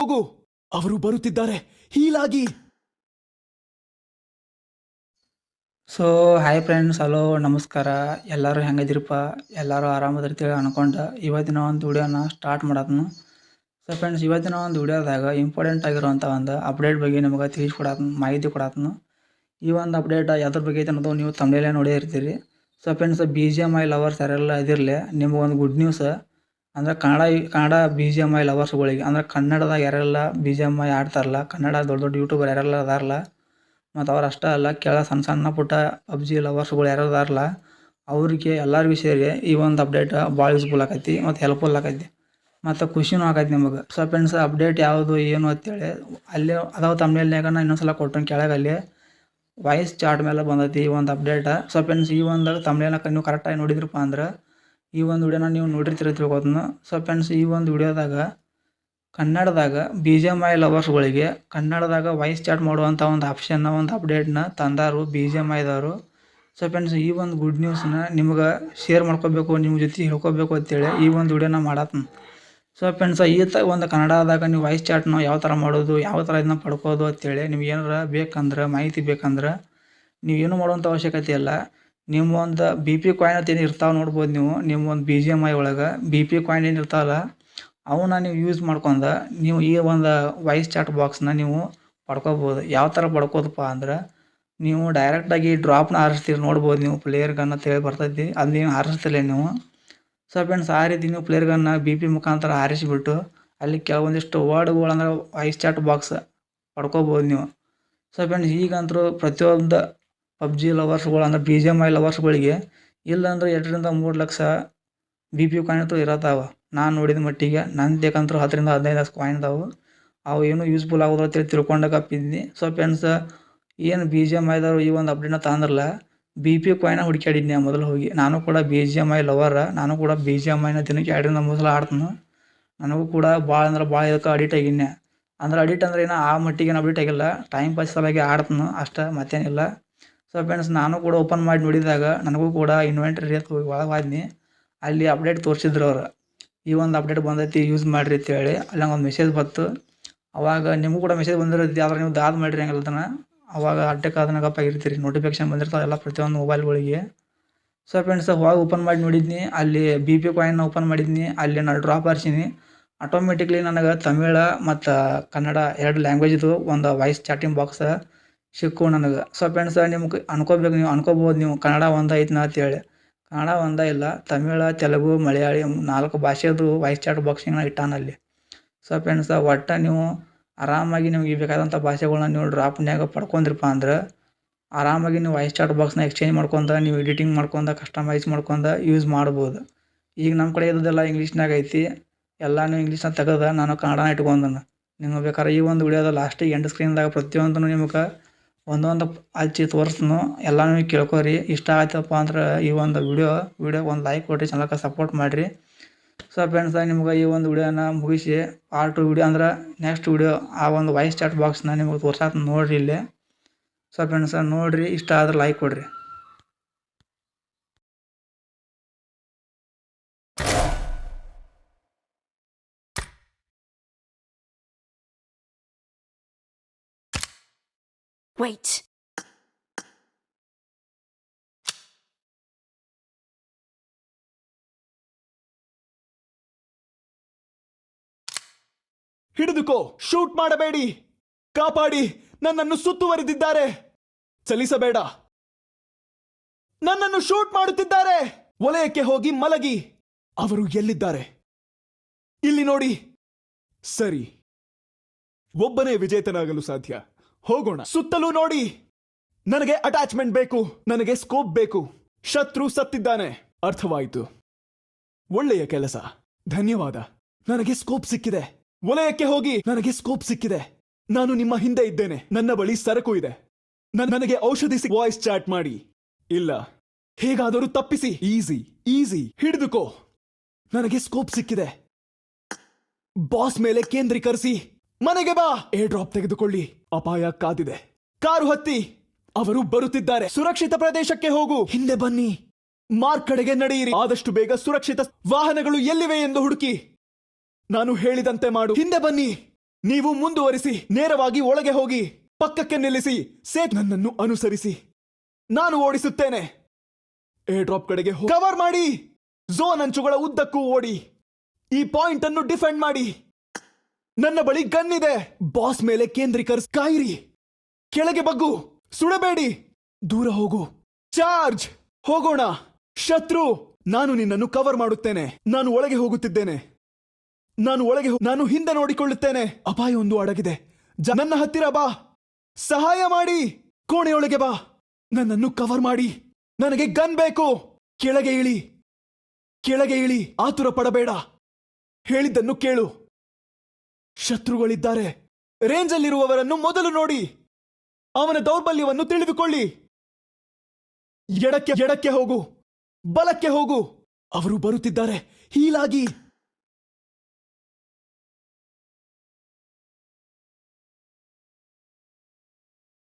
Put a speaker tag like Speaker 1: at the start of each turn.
Speaker 1: ಹೋಗು. ಅವರು ಬರುತ್ತಿದ್ದಾರೆ. ಹೀಲಾಗಿ.
Speaker 2: ಸೊ ಹಾಯ್ ಫ್ರೆಂಡ್ಸ್ ಹಲೋ ನಮಸ್ಕಾರ. ಎಲ್ಲರೂ ಹೆಂಗದಿರಪ್ಪ ಎಲ್ಲರೂ ಆರಾಮದಿರ್ತೇಳಿ ಅನ್ಕೊಂಡು ಇವತ್ತಿನ ಒಂದು ವಿಡಿಯೋನ ಸ್ಟಾರ್ಟ್ ಮಾಡತ್ನು ಸೊ ಫ್ರೆಂಡ್ಸ್ ಇವತ್ತಿನ ಒಂದು ವಿಡಿಯೋದಾಗ ಇಂಪಾರ್ಟೆಂಟ್ ಆಗಿರುವಂಥ ಒಂದು ಅಪ್ಡೇಟ್ ಬಗ್ಗೆ ನಿಮಗೆ ತಿಳಿಸ್ಕೊಡತ್ನು ಮಾಹಿತಿ ಕೊಡತ್ನು ಈ ಒಂದು ಅಪ್ಡೇಟ್ ಯಾವ್ದ್ರ ಬಗ್ಗೆ ಐತೆ ಅನ್ನೋದು ನೀವು ತಮ್ಮಲ್ಲೇ ನೋಡೇ ಇರ್ತೀರಿ. So friends B G M I lovers ಯಾರೆಲ್ಲ ಇದಿರಲಿ, ನಿಮಗೊಂದು ಗುಡ್ ನ್ಯೂಸ್ ಅಂದ್ರೆ Kannada Kannada B G M I ಲವರ್ಸ್ಗಳಿಗೆ ಅಂದ್ರೆ ಕನ್ನಡದಾಗ ಯಾರೆಲ್ಲ ಬಿ ಜಿ ಎಂ ಐ ಆಡ್ತಾರಲ್ಲ, ಕನ್ನಡ ದೊಡ್ಡ ದೊಡ್ಡ ಯೂಟ್ಯೂಬರ್ ಯಾರೆಲ್ಲ ಅದಾರಲ್ಲ, ಮತ್ತು ಅವ್ರು ಅಷ್ಟೇ ಅಲ್ಲ, ಕೆಳ ಸಣ್ಣ ಸಣ್ಣ ಪುಟ್ಟ ಪಬ್ಜಿ ಲವರ್ಸ್ಗಳು ಯಾರು ಅದಾರಲ್ಲ, ಅವ್ರಿಗೆ ಎಲ್ಲರಿಗೂ ಸೇರಿ ಈ ಒಂದು ಅಪ್ಡೇಟ್ ಭಾಳ ಯೂಸ್ಫುಲ್ ಆಕೈತಿ, ಮತ್ತು ಹೆಲ್ಪ್ಫುಲ್ ಆಕೈತಿ. ಮತ್ತು ಖುಷಿನೂ ಆಗೈತಿ ನಿಮಗೆ. ಸೊ ಫ್ರೆಂಡ್ಸ್ ಅಪ್ಡೇಟ್ ಯಾವುದು, ಏನು ಅಂತೇಳಿ, ಅಲ್ಲಿ ಅದಾವ ತಮ್ಮನೇಲಿನಾಗ ನಾ ಇನ್ನೊಂದು ಸಲ ಕೊಟ್ಟನು ಕೆಳಗೆ ಅಲ್ಲಿ ವಾಯ್ಸ್ ಚಾರ್ಟ್ ಮೇಲೆ ಬಂದೈತಿ ಈ ಒಂದು ಅಪ್ಡೇಟ್ ಸೊ ಫ್ರೆಂಡ್ಸ್ ಈ ಒಂದು ತಮ್ಮನೇಲಕ ನೀವು ಕರೆಕ್ಟಾಗಿ ನೋಡಿದ್ರಪ್ಪ ಅಂದ್ರೆ ಈ ಒಂದು ವಿಡಿಯೋನ ನೀವು ನೋಡಿರ್ತೀರ ತಿಳ್ಕೊತನ ಸೊ ಫ್ರೆಂಡ್ಸ್ ಈ ಒಂದು ವಿಡಿಯೋದಾಗ ಕನ್ನಡದಾಗ ಬಿ ಜಿ ಎಂ ಐ ಲವರ್ಸ್ಗಳಿಗೆ ಕನ್ನಡದಾಗ ವಾಯ್ಸ್ ಚಾಟ್ ಮಾಡುವಂಥ ಒಂದು ಆಪ್ಷನ್ನ ಒಂದು ಅಪ್ಡೇಟ್ನ ತಂದಾರು ಬಿ ಜಿ ಎಂ ಐದವರು ಸೊ ಫ್ರೆಂಡ್ಸ್ ಈ ಒಂದು ಗುಡ್ ನ್ಯೂಸ್ನ ನಿಮ್ಗೆ ಶೇರ್ ಮಾಡ್ಕೋಬೇಕು ನಿಮ್ಮ ಜೊತೆ ಹೇಳ್ಕೋಬೇಕು ಅಂತೇಳಿ ಈ ಒಂದು ವಿಡಿಯೋನ ಮಾಡತ್ನ ಸೊ ಫ್ರೆಂಡ್ಸ್ ಈ ತ ಒಂದು ಕನ್ನಡದಾಗ ನೀವು ವಾಯ್ಸ್ ಚಾಟ್ನ ಯಾವ ಥರ ಮಾಡೋದು, ಯಾವ ಥರ ಇದನ್ನ ಪಡ್ಕೋದು ಅಂತೇಳಿ ನಿಮ್ಗೆ ಏನಾರ ಬೇಕಂದ್ರೆ, ಮಾಹಿತಿ ಬೇಕಂದ್ರೆ ನೀವು ಏನು ಮಾಡುವಂಥ ಅವಶ್ಯಕತೆ ಇಲ್ಲ. ನಿಮ್ಮ ಒಂದು ಬಿ ಪಿ ಕಾಯಿನ್ ಅಂತ ಏನು ಇರ್ತಾವೆ ನೋಡ್ಬೋದು ನೀವು. ನಿಮ್ಮ ಒಂದು ಬಿ ಜಿ ಎಂ ಐ ಒಳಗೆ ಬಿ ಪಿ ಕಾಯಿನ್ ಏನು ಇರ್ತಾವಲ್ಲ ಅವನ್ನ ನೀವು ಯೂಸ್ ಮಾಡ್ಕೊಂಡು ನೀವು ಈ ಒಂದು ವಾಯ್ಸ್ ಚಾಟ್ ಬಾಕ್ಸ್ನ ನೀವು ಪಡ್ಕೋಬೋದು. ಯಾವ ಥರ ಪಡ್ಕೋದಪ್ಪ ಅಂದ್ರೆ, ನೀವು ಡೈರೆಕ್ಟಾಗಿ ಡ್ರಾಪ್ನ ಹಾರಿಸ್ತೀರಿ ನೋಡ್ಬೋದು ನೀವು. ಪ್ಲೇಯರ್ ಗನ್ ಅಂತ ಹೇಳಿ ಬರ್ತೈತಿ. ಅಲ್ಲಿ ನೀವು ಹಾರಿಸ್ತಿಲ್ಲ ನೀವು. ಸೊ ಫ್ರೆಂಡ್ಸ್ ಆ ರೀತಿ ನೀವು ಪ್ಲೇಯರ್ ಗನ್ನ ಬಿ ಪಿ ಮುಖಾಂತರ ಹಾರಿಸಿಬಿಟ್ಟು ಅಲ್ಲಿ ಕೆಲವೊಂದಿಷ್ಟು ವರ್ಡ್ಗಳು ಅಂದ್ರೆ ವಾಯ್ಸ್ ಚಾಟ್ ಬಾಕ್ಸ್ ಪಡ್ಕೋಬೋದು ನೀವು. ಸೊ ಫ್ರೆಂಡ್ಸ್ ಈಗಂತರೂ ಪ್ರತಿಯೊಂದು ಪಬ್ಜಿ ಲವರ್ಸ್ಗಳು ಅಂದ್ರೆ ಬಿ ಜಿ ಎಂ ಐ ಲವರ್ಸ್ಗಳಿಗೆ ಇಲ್ಲಾಂದ್ರೆ ಎರಡರಿಂದ ಮೂರು ಲಕ್ಷ ಬಿ ಪಿ ಕಾಯಿನ್ ಅಂತೂ ಇರತ್ತಾವ ನಾನು ನೋಡಿದ ಮಟ್ಟಿಗೆ ನನ್ನ ಬೇಕಂತೂ ಹತ್ತರಿಂದ ಹದಿನೈದು ಲಕ್ಷ ಕಾಯಿನ್ ಅದಾವು. ಅವು ಏನು ಯೂಸ್ಫುಲ್ ಆಗೋದು ಅಂತೇಳಿ ತಿಳ್ಕೊಂಡಾಗಿದ್ದೀನಿ ಸೊ ಫ್ರೆಂಡ್ಸ್ ಏನು ಬಿ ಜಿ ಎಂ ಐದವರು ಈ ಒಂದು ಅಪ್ಡೇಟ್ನ ತಂದ್ರಲ್ಲ ಬಿ ಪಿ ಕಾಯಿನ ಹುಡುಕಾಡಿದ್ನಿ ಮೊದಲು ಹೋಗಿ. ನಾನು ಕೂಡ B G M I lover ನಾನು ಕೂಡ ಬಿ ಜಿ ಎಂ ಐನ ದಿನಕ್ಕೆ ಎರಡರಿಂದ ಮೂರು ಸಲ ಆಡ್ತೀನಿ. ನನಗೂ ಕೂಡ ಭಾಳ ಅಂದ್ರೆ ಭಾಳ ಇದಕ್ಕೆ ಅಡಿಟ್ ಆಗಿನ್ನೆ ಅಂದ್ರೆ ಅಡಿಟ್ ಅಂದ್ರೆ ಏನು ಆ ಮಟ್ಟಿಗೆ ಏನು ಅಡಿಟ್ ಆಗಿಲ್ಲ. ಟೈಮ್ ಪಾಸ್ ಸಲುವಾಗಿ ಆಡ್ತೀನಿ ಅಷ್ಟೇ, ಮತ್ತೇನಿಲ್ಲ. ಸೊ ಫ್ರೆಂಡ್ಸ್ ನಾನು ಕೂಡ ಓಪನ್ ಮಾಡಿ ನೋಡಿದಾಗ ನನಗೂ ಕೂಡ ಇನ್ವೆಂಟ್ರಿ ಅಂತ ಒಳಗಾದ್ನಿ ಅಲ್ಲಿ ಅಪ್ಡೇಟ್ ತೋರಿಸಿದ್ರು ಅವ್ರು. ಈ ಒಂದು ಅಪ್ಡೇಟ್ ಬಂದೈತಿ ಯೂಸ್ ಮಾಡಿರಿ ಅಂತೇಳಿ. ಅಲ್ಲಿ ಒಂದು ಮೆಸೇಜ್ ಬಂತು. ಅವಾಗ ನಿಮಗೂ ಕೂಡ ಮೆಸೇಜ್ ಬಂದಿರೋದು ಆದ್ರೆ ನೀವು ದಾದ ಮಾಡಿರಿ ಹಂಗಲ್ತನ ಅವಾಗ ಅಡ್ಡಕ್ಕೆ ಅದನ್ನ ಗಪ್ಪಾಗಿರ್ತೀರಿ ನೋಟಿಫಿಕೇಶನ್ ಬಂದಿರ್ತಾವೆ ಎಲ್ಲ ಪ್ರತಿಯೊಂದು ಮೊಬೈಲ್ಗಳಿಗೆ ಸೊ ಫ್ರೆಂಡ್ಸ್ ಹೋಗಿ ಓಪನ್ ಮಾಡಿ ನೋಡಿದ್ನಿ. ಅಲ್ಲಿ ಬಿ ಪಿ ಕಾಯಿನ್ ಓಪನ್ ಮಾಡಿದ್ನಿ. ಅಲ್ಲಿ ನಾನು ಡ್ರಾಪ್ ಹಾರಿಸಿನಿ. ಆಟೋಮೆಟಿಕ್ಲಿ ನನಗೆ ತಮಿಳ ಮತ್ತು ಕನ್ನಡ ಎರಡು ಲ್ಯಾಂಗ್ವೇಜ್ದು ಒಂದು ವಾಯ್ಸ್ ಚಾಟಿಂಗ್ ಬಾಕ್ಸ್ ಸಿಕ್ಕು ನನಗೆ ಸೊ ಫ್ರೆಂಡ್ಸ್ ನಿಮ್ಗೆ ಅನ್ಕೋಬೇಕು ನೀವು, ಅನ್ಕೋಬೋದು ನೀವು. ಕನ್ನಡ ಒಂದು ಐತ್ನಾ ಅಂತೇಳಿ. ಕನ್ನಡ ಒಂದ ಇಲ್ಲ, ತಮಿಳ, ತೆಲುಗು, ಮಲಯಾಳಿ ನಾಲ್ಕು ಭಾಷೆದು ವಾಯ್ಸ್ ಚಾಟ್ ಬಾಕ್ಸಿಂಗ್ನ ಇಟ್ಟಾನಲ್ಲಿ ಸೊ ಫ್ರೆಂಡ್ಸ್ ಒಟ್ಟು ನೀವು ಆರಾಮಾಗಿ ನಿಮಗೆ ಬೇಕಾದಂಥ ಭಾಷೆಗಳನ್ನ ನೀವು ಡ್ರಾಪ್ನ್ಯಾಗ ಪಡ್ಕೊಂಡಿರಪ್ಪ ಅಂದ್ರೆ, ಆರಾಮಾಗಿ ನೀವು ವಾಯ್ಸ್ ಚಾಟ್ ಬಾಕ್ಸ್ನ ಎಕ್ಸ್ಚೇಂಜ್ ಮಾಡ್ಕೊಂಡ, ನೀವು ಎಡಿಟಿಂಗ್ ಮಾಡ್ಕೊಂಡ ಕಸ್ಟಮೈಸ್ ಮಾಡ್ಕೊಂಡ ಯೂಸ್ ಮಾಡ್ಬೋದು. ಈಗ ನಮ್ಮ ಕಡೆ ಇರೋದೆಲ್ಲ ಇಂಗ್ಲೀಷ್ನಾಗ ಐತಿ. ಎಲ್ಲ ನೀವು ಇಂಗ್ಲೀಷ್ನ ತೆಗೆದ ನಾನು ಕನ್ನಡನ ಇಟ್ಕೊಂಡನ. ನಿಮಗೆ ಬೇಕಾದ್ರೆ ಈ ಒಂದು ವಿಡಿಯೋದ ಲಾಸ್ಟಿಗೆ ಎಂಡ್ ಸ್ಕ್ರೀನ್ದಾಗ ಪ್ರತಿಯೊಂದನ್ನು ನಿಮ್ಗೆ ಒಂದೊಂದು ಹಚ್ಚಿ ತೋರಿಸ್ನು, ಎಲ್ಲನೂ ಕೇಳ್ಕೊರಿ. ಇಷ್ಟ ಆಯ್ತಪ್ಪ ಅಂದ್ರೆ ಈ ಒಂದು ವಿಡಿಯೋ ವಿಡಿಯೋ ಒಂದು ಲೈಕ್ ಕೊಡ್ರಿ ಚಾನಲ್ಗೆ ಸಪೋರ್ಟ್ ಮಾಡಿರಿ. ಸೊ ಫ್ರೆಂಡ್ಸ್ ನಿಮ್ಗೆ ಈ ಒಂದು ವಿಡಿಯೋನ ಮುಗಿಸಿ ಪಾರ್ಟ್ ಟು ವಿಡಿಯೋ ಅಂದ್ರೆ ನೆಕ್ಸ್ಟ್ ವಿಡಿಯೋ ಆ ಒಂದು ವಾಯ್ಸ್ ಚಾಟ್ ಬಾಕ್ಸ್ನ ನಿಮಗೆ ತೋರ್ಸಾಕ ನೋಡ್ರಿ ಇಲ್ಲಿ. ಸೊ ಫ್ರೆಂಡ್ಸ್ ನೋಡಿರಿ, ಇಷ್ಟ ಆದ್ರೆ ಲೈಕ್ ಕೊಡ್ರಿ.
Speaker 3: Wait.
Speaker 1: ಹಿಡಿದುಕೋ. ಶೂಟ್ ಮಾಡಬೇಡಿ. ಕಾಪಾಡಿ. ನನ್ನನ್ನು ಸುತ್ತುವರಿದಿದ್ದಾರೆ. ಚಲಿಸಬೇಡ. ನನ್ನನ್ನು ಶೂಟ್ ಮಾಡುತ್ತಿದ್ದಾರೆ. ವಲಯಕ್ಕೆ ಹೋಗಿ ಮಲಗಿ. ಅವರು ಎಲ್ಲಿದ್ದಾರೆ? ಇಲ್ಲಿ ನೋಡಿ. ಸರಿ. ಒಬ್ಬನೇ ವಿಜೇತನಾಗಲು ಸಾಧ್ಯ. ಹೋಗೋಣ. ಸುತ್ತಲೂ ನೋಡಿ. ನನಗೆ ಅಟ್ಯಾಚ್ಮೆಂಟ್ ಬೇಕು. ನನಗೆ ಸ್ಕೋಪ್ ಬೇಕು. ಶತ್ರು ಸತ್ತಿದ್ದಾನೆ. ಅರ್ಥವಾಯಿತು. ಒಳ್ಳೆಯ ಕೆಲಸ. ಧನ್ಯವಾದ. ನನಗೆ ಸ್ಕೋಪ್ ಸಿಕ್ಕಿದೆ. ವಲಯಕ್ಕೆ ಹೋಗಿ ನನಗೆ ಸ್ಕೋಪ್ ಸಿಕ್ಕಿದೆ. ನಾನು ನಿಮ್ಮ ಹಿಂದೆ ಇದ್ದೇನೆ. ನನ್ನ ಬಳಿ ಸರಕು ಇದೆ. ನನ್- ನನಗೆ ಔಷಧಿ ವಾಯ್ಸ್ ಚಾಟ್ ಮಾಡಿ. ಇಲ್ಲ. ಹೇಗಾದರೂ ತಪ್ಪಿಸಿ. ಈಸಿ ಈಸಿ ಹಿಡಿದುಕೋ. ನನಗೆ ಸ್ಕೋಪ್ ಸಿಕ್ಕಿದೆ. ಬಾಸ್ ಮೇಲೆ ಕೇಂದ್ರೀಕರಿಸಿ. ಮನೆಗೆ ಬಾ. ಏರ್ ಡ್ರಾಪ್ ತೆಗೆದುಕೊಳ್ಳಿ. ಅಪಾಯ ಕಾದಿದೆ. ಕಾರು ಹತ್ತಿ. ಅವರು ಬರುತ್ತಿದ್ದಾರೆ. ಸುರಕ್ಷಿತ ಪ್ರದೇಶಕ್ಕೆ ಹೋಗು. ಹಿಂದೆ ಬನ್ನಿ. ಮಾರ್ಕ್ ಕಡೆಗೆ ನಡೆಯಿರಿ. ಆದಷ್ಟು ಬೇಗ ಸುರಕ್ಷಿತ ವಾಹನಗಳು ಎಲ್ಲಿವೆ ಎಂದು ಹುಡುಕಿ. ನಾನು ಹೇಳಿದಂತೆ ಮಾಡು. ಹಿಂದೆ ಬನ್ನಿ. ನೀವು ಮುಂದುವರಿಸಿ. ನೇರವಾಗಿ ಒಳಗೆ ಹೋಗಿ. ಪಕ್ಕಕ್ಕೆ ನಿಲ್ಲಿಸಿ. ಸೇತ್ ನನ್ನನ್ನು ಅನುಸರಿಸಿ. ನಾನು ಓಡಿಸುತ್ತೇನೆ. ಏರ್ ಡ್ರಾಪ್ ಕಡೆಗೆ ಕವರ್ ಮಾಡಿ. ಝೋನ್ ಅಂಚುಗಳ ಉದ್ದಕ್ಕೂ ಓಡಿ. ಈ ಪಾಯಿಂಟ್ ಅನ್ನು ಡಿಫೆಂಡ್ ಮಾಡಿ. ನನ್ನ ಬಳಿ ಗನ್ ಇದೆ. ಬಾಸ್ ಮೇಲೆ ಕೇಂದ್ರೀಕರಿಸ್ ಕಾಯಿರಿ ಕೆಳಗೆ ಬಗ್ಗು. ಸುಡಬೇಡಿ. ದೂರ ಹೋಗು. ಚಾರ್ಜ್. ಹೋಗೋಣ. ಶತ್ರು. ನಾನು ನಿನ್ನನ್ನು ಕವರ್ ಮಾಡುತ್ತೇನೆ. ನಾನು ಒಳಗೆ ಹೋಗುತ್ತಿದ್ದೇನೆ. ನಾನು ಒಳಗೆ ನಾನು ಹಿಂದೆ ನೋಡಿಕೊಳ್ಳುತ್ತೇನೆ. ಅಪಾಯ ಒಂದು ಅಡಗಿದೆ. ನನ್ನ ಹತ್ತಿರ ಬಾ. ಸಹಾಯ ಮಾಡಿ. ಕೋಣೆಯೊಳಗೆ ಬಾ. ನನ್ನನ್ನು ಕವರ್ ಮಾಡಿ. ನನಗೆ ಗನ್ ಬೇಕು. ಕೆಳಗೆ ಇಳಿ. ಕೆಳಗೆ ಇಳಿ. ಆತುರ ಪಡಬೇಡ. ಹೇಳಿದ್ದನ್ನು ಕೇಳು. ಶತ್ರುಗಳಿದ್ದಾರೆ. ರೇಂಜಲ್ಲಿರುವವರನ್ನು ಮೊದಲು ನೋಡಿ. ಅವನ ದೌರ್ಬಲ್ಯವನ್ನು ತಿಳಿದುಕೊಳ್ಳಿ. ಎಡಕ್ಕೆ ಎಡಕ್ಕೆ ಹೋಗು. ಬಲಕ್ಕೆ ಹೋಗು. ಅವರು ಬರುತ್ತಿದ್ದಾರೆ. ಹೀಲಾಗಿ.